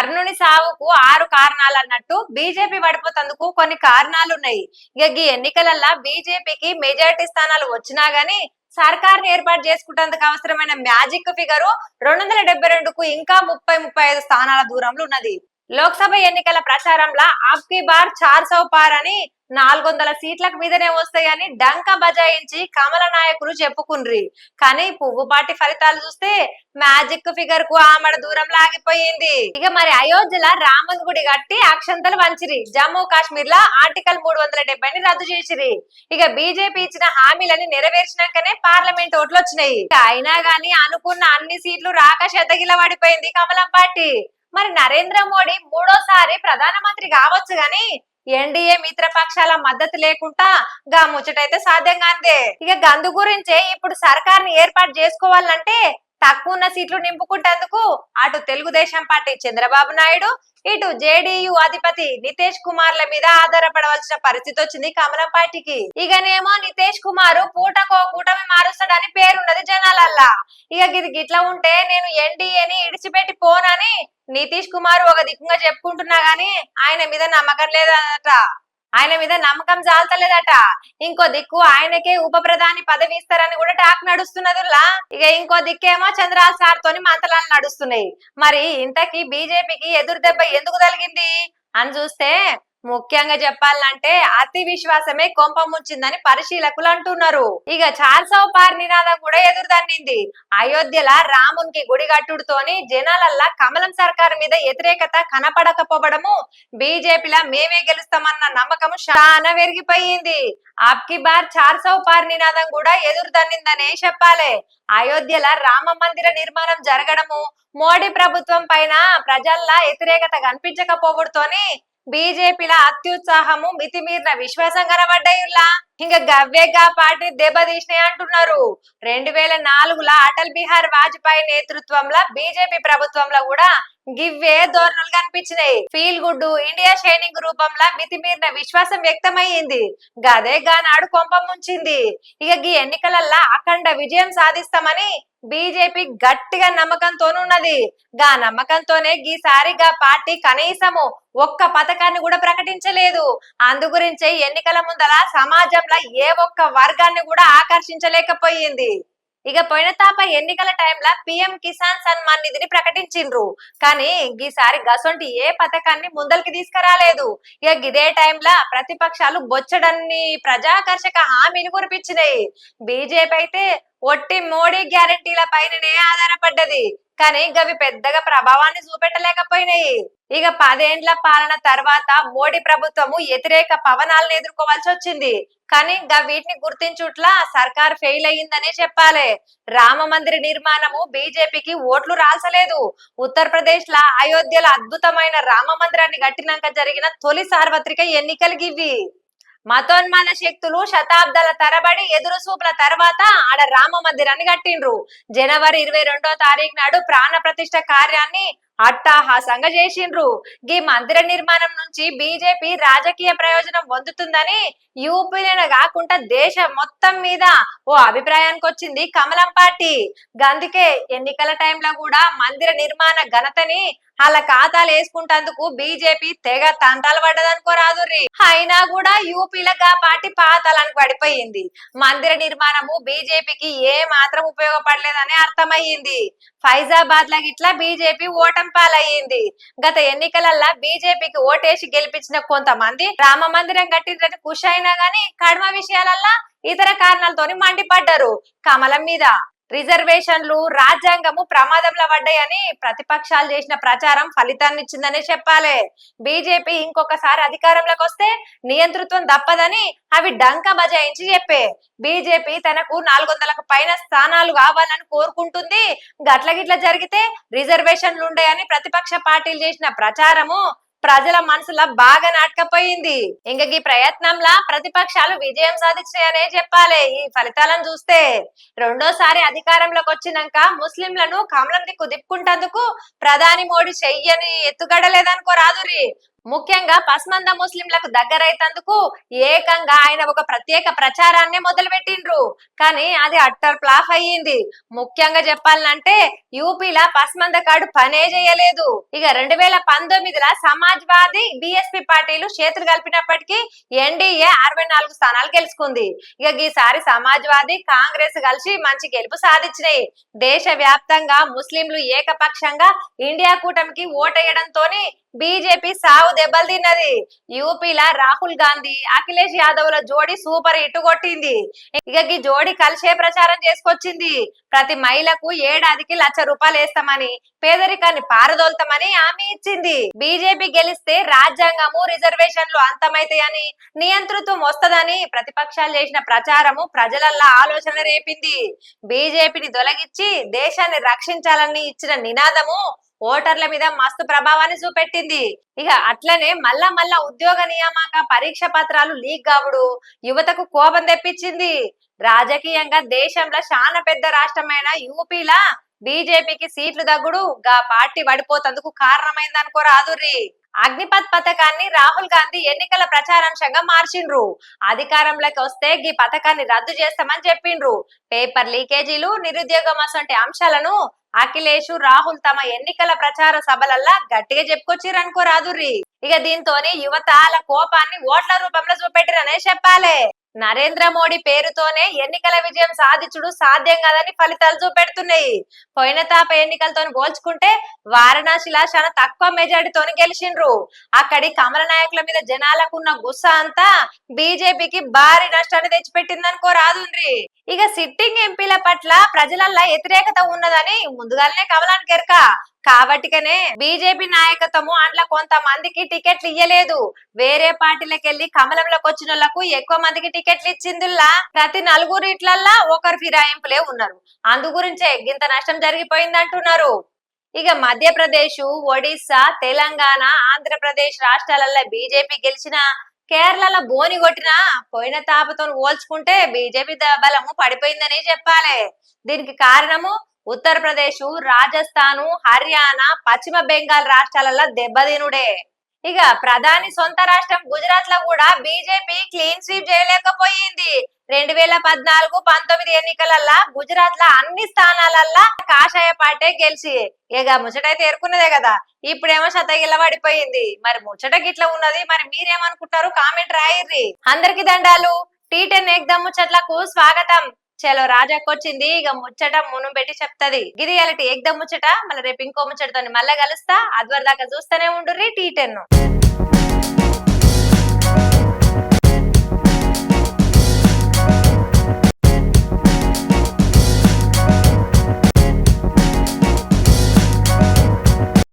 కర్ణుని సావుకు ఆరు కారణాలు అన్నట్టు బీజేపీ పడిపోతందుకు కొన్ని కారణాలు ఉన్నాయి ఇక ఈ ఎన్నికలల్లా బీజేపీకి మెజారిటీ స్థానాలు వచ్చినా గానీ సర్కార్ని ఏర్పాటు చేసుకుంటేందుకు అవసరమైన మ్యాజిక్ ఫిగరు రెండు వందల డెబ్బై రెండుకు ఇంకా ముప్పై ముప్పై ఐదు స్థానాల దూరంలో ఉన్నది. లోక్సభ ఎన్నికల ప్రచారంలో ఆప్కి బార్ చార్ సౌ పార్ అని నాలుగు వందల సీట్లకు మీదనే వస్తాయని డంక బజాయించి కమల నాయకులు చెప్పుకుండ్రి. కానీ పువ్వుపాటి ఫలితాలు చూస్తే మ్యాజిక్ ఫిగర్కు ఆమెడ దూరం లాగిపోయింది. ఇక మరి అయోధ్యలో రామన్ గుడి కట్టి అక్షంతలు వంచిరి జమ్మూ కాశ్మీర్లో ఆర్టికల్ మూడు వందల డెబ్బైని రద్దు చేసిరి. ఇక బీజేపీ ఇచ్చిన హామీలని నెరవేర్చినాకనే పార్లమెంట్ ఓట్లు వచ్చినాయి. ఇక అయినా గానీ అనుకున్న అన్ని సీట్లు రాక శతగిల పడిపోయింది కమలం పార్టీ. మరి నరేంద్ర మోడీ మూడోసారి ప్రధానమంత్రి కావచ్చు గాని ఎన్డీఏ మిత్రపక్షాల మద్దతు లేకుండా గా ముచ్చటైతే సాధ్యం కాందే ఇక గందు గురించే ఇప్పుడు సర్కార్ని ఏర్పాటు చేసుకోవాలంటే తక్కువ ఉన్న సీట్లు నింపుకుంటేందుకు అటు తెలుగుదేశం పార్టీ చంద్రబాబు నాయుడు ఇటు జేడీయూ అధిపతి నితేష్ కుమార్ల మీద ఆధారపడవలసిన పరిస్థితి వచ్చింది కమలం పార్టీకి. ఇకనేమో నితేష్ కుమార్ పూటకో కూటమి మారుస్తాడని పేరున్నది జనాలల్లా. ఇక ఇది గిట్లా ఉంటే నేను ఎన్డీఏని ఇడిచిపెట్టి పోనని నితీష్ కుమార్ ఒక దిక్కుగా చెప్పుకుంటున్నా గానీ ఆయన మీద నమ్మకం లేదట. ఆయన మీద నమ్మకం జాలతలేదట. ఇంకో దిక్కు ఆయనకే ఉప ప్రధాని పదవి ఇస్తారని కూడా టాక్ నడుస్తున్నదిలా. ఇక ఇంకో దిక్కేమో చంద్రాల సార్ తోని మంతలాలు నడుస్తున్నాయి. మరి ఇంతకీ బీజేపీకి ఎదురు దెబ్బ ఎందుకు తగిలింది? అని చూస్తే ముఖ్యంగా చెప్పాలంటే అతి విశ్వాసమే కొంప ముంచిందని పరిశీలకులు అంటున్నారు. ఇక చార్సవ్ పార్ నినాదం కూడా ఎదురుదన్నింది. అయోధ్యల రామునికి గుడి కట్టుడుతోని జనాలల్లా కమలం సర్కార్ మీద వ్యతిరేకత కనపడకపోవడము బీజేపీలా మేమే గెలుస్తామన్న నమ్మకం చాలా పెరిగిపోయింది అబ్కి బార్ చార్సవ్ పార్ నినాదం కూడా ఎదురుదన్నిందనే చెప్పాలి. అయోధ్యల రామ మందిర నిర్మాణం జరగడము మోడీ ప్రభుత్వం పైన ప్రజల్లా వ్యతిరేకత కనిపించకపోవడంతోని బీజేపీల అత్యుత్సాహము మితిమీరిన విశ్వాసం కనబడ్డాయుల్లా? ఇంకా గవ్వేగా పార్టీ దెబ్బతీసినాయి అంటున్నారు. రెండు వేల నాలుగులో అటల్ బిహార్ వాజ్పేయి నేతృత్వంలో బీజేపీ ప్రభుత్వంలో కూడా గివ్వే ధోరణులు కనిపించినాయి. ఫీల్ గుడ్ ఇండియా షైనింగ్ రూపంలో మితిమీరిన విశ్వాసం వ్యక్తమయ్యింది. గదే గానాడు కొంప ముంచింది. ఇక ఈ ఎన్నికలల్లా అఖండ విజయం సాధిస్తామని బీజేపీ గట్టిగా నమ్మకంతోనున్నది. గా నమ్మకంతోనే ఈసారి గా పార్టీ కనీసము ఒక్క పథకాన్ని కూడా ప్రకటించలేదు. అందు గురించే ఎన్నికల ముందల సమాజంలో ఏ ఒక్క వర్గాన్ని కూడా ఆకర్షించలేకపోయింది. ఇక పోయిన తాప ఎన్నికల టైంలో పిఎం కిసాన్ సన్మాన్ నిధిని ప్రకటించిండ్రు. కానీ ఈసారి గసొంటి ఏ పథకాన్ని ముందలకి తీసుకురాలేదు. ఇక ఇదే టైంలో ప్రతిపక్షాలు బొచ్చడన్ని ప్రజాకర్షక హామీని కురిపించినాయి. బీజేపీ అయితే ఒట్టి మోడీ గ్యారంటీల పైననే ఆధారపడ్డది. కానీ గవి పెద్దగా ప్రభావాన్ని చూపెట్టలేకపోయినాయి. ఇక పదేండ్ల పాలన తర్వాత మోడీ ప్రభుత్వము వ్యతిరేక పవనాలను ఎదుర్కోవాల్సి వచ్చింది. కానీ గా వీటిని గుర్తించుట్లా సర్కార్ ఫెయిల్ అయ్యిందనే చెప్పాలి. రామ మందిర నిర్మాణము బీజేపీకి ఓట్లు రాల్సలేదు ఉత్తరప్రదేశ్ లా అయోధ్యలో అద్భుతమైన రామ మందిరాన్ని కట్టినాక జరిగిన తొలి సార్వత్రిక ఎన్నికలు గివి మతోన్మాద శక్తులు శతాబ్దాల తరబడి ఎదురు చూపుల తర్వాత ఆడ రామ మందిరాన్ని కట్టిండ్రు. జనవరి ఇరవై రెండో తారీఖు నాడు ప్రాణ ప్రతిష్ఠ కార్యాన్ని అట్టాహాసంగా చేసిండ్రు. గీ మందిర నిర్మాణం నుంచి బీజేపీ రాజకీయ ప్రయోజనం పొందుతుందని యూపీలోనే కాకుండా దేశం మొత్తం మీద ఓ అభిప్రాయానికి వచ్చింది కమలం పార్టీ. గందుకే ఎన్నికల టైంలో కూడా మందిర నిర్మాణ ఘనతని అలా ఖాతాలు వేసుకుంటందుకు బీజేపీ తెగ తంటాలు పడ్డదనుకో రాదుర్రి అయినా కూడా యూపీలగా పార్టీ పాతాలను పడిపోయింది. మందిర నిర్మాణము బీజేపీకి ఏ మాత్రం ఉపయోగపడలేదని అర్థమయ్యింది. ఫైజాబాద్ లా గిట్లా బీజేపీ ఓటం పాలయ్యింది. గత ఎన్నికలల్లా బీజేపీకి ఓటేసి గెలిపించిన కొంతమంది రామ మందిరం కట్టిందని ఖుషి అయినా గానీ కడమ విషయాలల్లా ఇతర కారణాలతోని మండిపడ్డారు కమలం మీద. రిజర్వేషన్లు రాజ్యాంగము ప్రమాదంలో పడ్డాయని ప్రతిపక్షాలు చేసిన ప్రచారం ఫలితాన్ని ఇచ్చిందనే చెప్పాలి. బీజేపీ ఇంకొకసారి అధికారంలోకి వస్తే నియంతృత్వం తప్పదని అవి డంక బజాయించి చెప్పే. బీజేపీ తనకు నాలుగు వందలకు పైన స్థానాలు కావాలని కోరుకుంటుంది. గట్ల గిట్ల జరిగితే రిజర్వేషన్లు ఉండేయని ప్రతిపక్ష పార్టీలు చేసిన ప్రచారము ప్రజల మనసులో బాగా నాటకపోయింది. ఇంక ఈ ప్రయత్నంలా ప్రతిపక్షాలు విజయం సాధించాయనే చెప్పాలి. ఈ ఫలితాలను చూస్తే రెండోసారి అధికారంలోకి వచ్చినాక ముస్లింలను కమలం దిక్కు దిప్పుకుంటందుకు ప్రధాని మోడీ చెయ్యని ఎత్తుగడలేదనుకో రాదురి ముఖ్యంగా పస్మంద ముస్లింలకు దగ్గరైతందుకు ఏకంగా ఆయన ఒక ప్రత్యేక ప్రచారాన్ని మొదలు పెట్టిండ్రు కానీ అది అట్టర్ ఫ్లాఫ్ అయ్యింది. ముఖ్యంగా చెప్పాలంటే యూపీలా పస్మంద కార్డు పనే చేయలేదు. ఇక రెండు వేల పంతొమ్మిదిలో సమాజ్వాదీ బిఎస్పి పార్టీలు చేతులు కలిపినప్పటికీ ఎన్డీఏ అరవై నాలుగు స్థానాలు గెలుచుకుంది. ఇక ఈసారి సమాజ్వాదీ కాంగ్రెస్ కలిసి మంచి గెలుపు సాధించినాయి. దేశ వ్యాప్తంగా ముస్లింలు ఏకపక్షంగా ఇండియా కూటమికి ఓటేయడంతోనే బీజేపీ సావు దెబ్బలు తిన్నది. యూపీలా రాహుల్ గాంధీ అఖిలేష్ యాదవ్ ల జోడి సూపర్ హిట్ కొట్టింది. ఇక ఈ జోడి కలిసే ప్రచారం చేసుకొచ్చింది. ప్రతి మహిళకు ఏడాదికి లక్ష రూపాయలు వేస్తామని పేదరికాన్ని పారదోలుతామని హామీ ఇచ్చింది. బీజేపీ గెలిస్తే రాజ్యాంగము రిజర్వేషన్లు అంతమైతాయని నియంతృత్వం వస్తదని ప్రతిపక్షాలు చేసిన ప్రచారము ప్రజలల్లా ఆలోచన రేపింది. బీజేపీని తొలగించి దేశాన్ని రక్షించాలని ఇచ్చిన నినాదము ఓటర్ల మీద మస్తు ప్రభావాన్ని చూపెట్టింది. ఇక అట్లనే మళ్ళా మళ్ళా ఉద్యోగ నియామక పరీక్ష పత్రాలు లీక్ కావుడు. యువతకు కోపం తెప్పించింది. రాజకీయంగా దేశంలో చాలా పెద్ద రాష్ట్రమైన యూపీలా బీజేపీకి సీట్లు తగ్గుడు. గా పార్టీ పడిపోతందుకు కారణమైంది అగ్నిపథ్ అగ్నిపత్ పథకాన్ని రాహుల్ గాంధీ ఎన్నికల ప్రచారాంశంగా మార్చిండ్రు. అధికారంలోకి వస్తే ఈ పథకాన్ని రద్దు చేస్తామని చెప్పిండ్రు. పేపర్ లీకేజీలు నిరుద్యోగం అసంటి అంశాలను అఖిలేష్ రాహుల్ తమ ఎన్నికల ప్రచార సభలల్లా గట్టిగా చెప్పుకొచ్చిరనుకో రాదుర్రి ఇక దీంతోనే యువత కోపాన్ని ఓట్ల రూపంలో చూపెట్టిరనే చెప్పాలి. నరేంద్ర మోడీ పేరుతోనే ఎన్నికల విజయం సాధించుడు సాధ్యం కాదని ఫలితాలు చూపెడుతున్నాయి. పోయిన తాప ఎన్నికలతో పోల్చుకుంటే వారణాసిలా చాలా తక్కువ మెజారిటీతో గెలిచిండ్రు. అక్కడి కమల నాయకుల మీద జనాలకు ఉన్న గుస్స అంతా బీజేపీకి భారీ నష్టాన్ని తెచ్చిపెట్టిందనుకో రాదుండ్రి. ఇక సిట్టింగ్ ఎంపీల పట్ల ప్రజలల్లా వ్యతిరేకత ఉన్నదని ముందుగానే కమలానికి ఎరక కాబట్టికనే బీజేపీ నాయకత్వము అందులో కొంతమందికి టికెట్లు ఇయ్యలేదు. వేరే పార్టీలకు వెళ్ళి కమలంలోకి వచ్చిన వాళ్ళకు ఎక్కువ మందికి టికెట్లు ఇచ్చిందిలా ప్రతి నలుగురు ఇట్లల్లా ఒకరు ఫిరాయింపులే ఉన్నారు. అందు గురించే ఇంత నష్టం జరిగిపోయింది అంటున్నారు ఇక మధ్యప్రదేశ్ ఒడిశా తెలంగాణ ఆంధ్రప్రదేశ్ రాష్ట్రాలలో బీజేపీ గెలిచిన కేరళలో బోని కొట్టిన పోయిన తాపతో పోల్చుకుంటే బీజేపీ బలము పడిపోయిందనే చెప్పాలి. దీనికి కారణము ఉత్తరప్రదేశ్ రాజస్థాను హర్యానా పశ్చిమ బెంగాల్ రాష్ట్రాలలో దెబ్బతినుడే. ఇక ప్రధాని సొంత రాష్ట్రం గుజరాత్లో కూడా బీజేపీ క్లీన్ స్వీప్ చేయలేకపోయింది. రెండు వేల పద్నాలుగు పంతొమ్మిది ఎన్నికలల్లా గుజరాత్లో అన్ని స్థానాలల్లా కాషాయ పార్టీ గెలిచి ఇక ముచ్చటైతే ఎరుకున్నదే కదా. ఇప్పుడేమో శతగిల్ల పడిపోయింది మరి ముచ్చట గిట్ల ఉన్నది మరి మీరేమనుకుంటారు? కామెంట్ రాయిర్రి. అందరికి దండాలు. టీ టెన్ ఎగ్దమ్ ముచ్చట్లకు స్వాగతం. చలో రాజాకొచ్చింది ఇక ముచ్చట మును పెట్టి చెప్తది. గిది అలాంటి ఎగ్దమ్ ముచ్చట మళ్ళీ రేపు ఇంకో ముచ్చటతో మళ్ళీ కలుస్తా. అద్వర్ దాకా చూస్తూనే ఉండుర్రి టీ టెన్